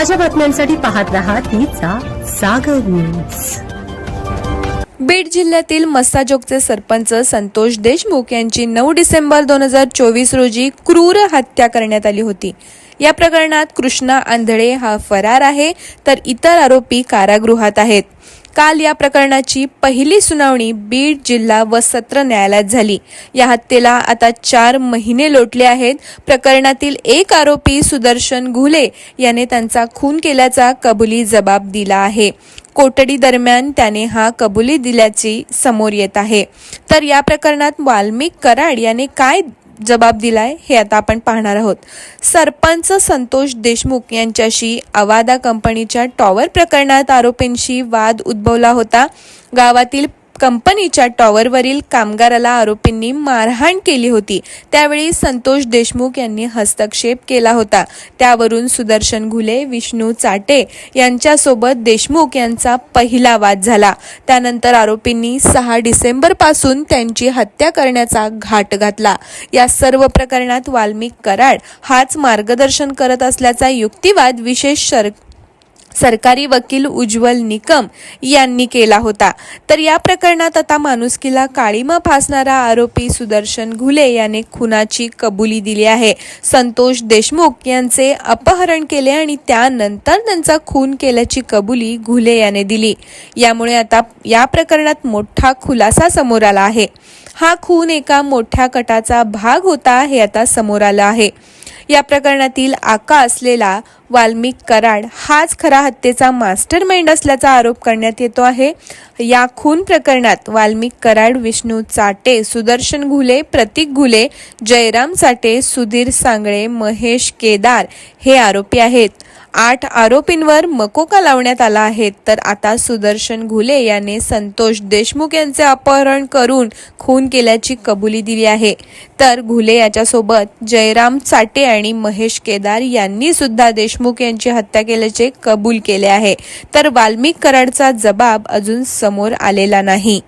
ताज्या बातम्यांसाठी पाहत रहा तिचा सागर न्यूज बीड जिल्ह्यातील मस्साजोगचे सरपंच संतोष देशमुख यांची नऊ डिसेंबर दोन हजार चोवीस रोजी क्रूर हत्या करण्यात आली होती. या प्रकरणात कृष्णा आंधळे हा फरार आहे तर इतर आरोपी कारागृहात आहेत. काल या प्रकरणाची पहिली सुनावणी बीड जिल्हा व सत्र न्यायालयात झाली. या हत्येला आता चार महिने लोटले आहेत. प्रकरणातील एक आरोपी सुदर्शन घुले याने त्यांचा खून केल्याचा कबुली जबाब दिला आहे. कोठडी दरम्यान त्याने हा कबुली दिल्याची समोर येत आहे. तर या प्रकरणात वाल्मिक कराड याने काय जबाब दिलाय हे आता आपण पाहणार आहोत. सरपंच संतोष देशमुख यांच्याशी अवादा कंपनीच्या टॉवर प्रकरणात आरोपींशी वाद उद्भवला होता. गावातील कंपनीच्या टॉवरवरील कामगाराला आरोपींनी मारहाण केली होती. त्यावेळी संतोष देशमुख यांनी हस्तक्षेप केला होता. त्यावरून सुदर्शन घुले विष्णू चाटे यांच्यासोबत देशमुख यांचा पहिला वाद झाला. त्यानंतर आरोपींनी सहा डिसेंबरपासून त्यांची हत्या करण्याचा घाट घातला. या सर्व प्रकरणात वाल्मिक कराड हाच मार्गदर्शन करत असल्याचा युक्तिवाद विशेष सर सरकारी वकील उज्ज्वल निकम यांनी केला होता. तर या प्रकरणात आता माणुसकीला काळीमा फासणारा आरोपी सुदर्शन घुले याने खुनाची कबुली दिली आहे. संतोष देशमुख यांचे अपहरण केले आणि त्यानंतर त्यांचा खून केल्याची कबुली घुले याने दिली. यामुळे आता या प्रकरणात मोठा खुलासा समोर आला आहे. हा खून एका मोठ्या कटाचा भाग होता हे आता समोर आलं आहे. या प्रकरणातील आका असलेला वाल्मिक कराड हाच खरा हत्येचा मास्टर माइंड असल्याचा आरोप करण्यात येतो आहे. या खून प्रकरणात वाल्मिक कराड विष्णू चाटे सुदर्शन घुले प्रतीक घुले जयराम चाटे सुधीर सांगळे महेश केदार हे आरोपी आहेत. आठ आरोपींवर मकोका लावण्यात आला आहे. तर आता सुदर्शन घुले याने संतोष देशमुख यांचे अपहरण करून खून केल्याची कबुली दिली आहे. तर घुले याच्यासोबत जयराम चाटे आणि महेश केदार यांनी सुद्धा देशमुख यांची हत्या केल्याचे कबूल केले आहे. तर वाल्मिक कराडचा जबाब अजून समोर आलेला नाही.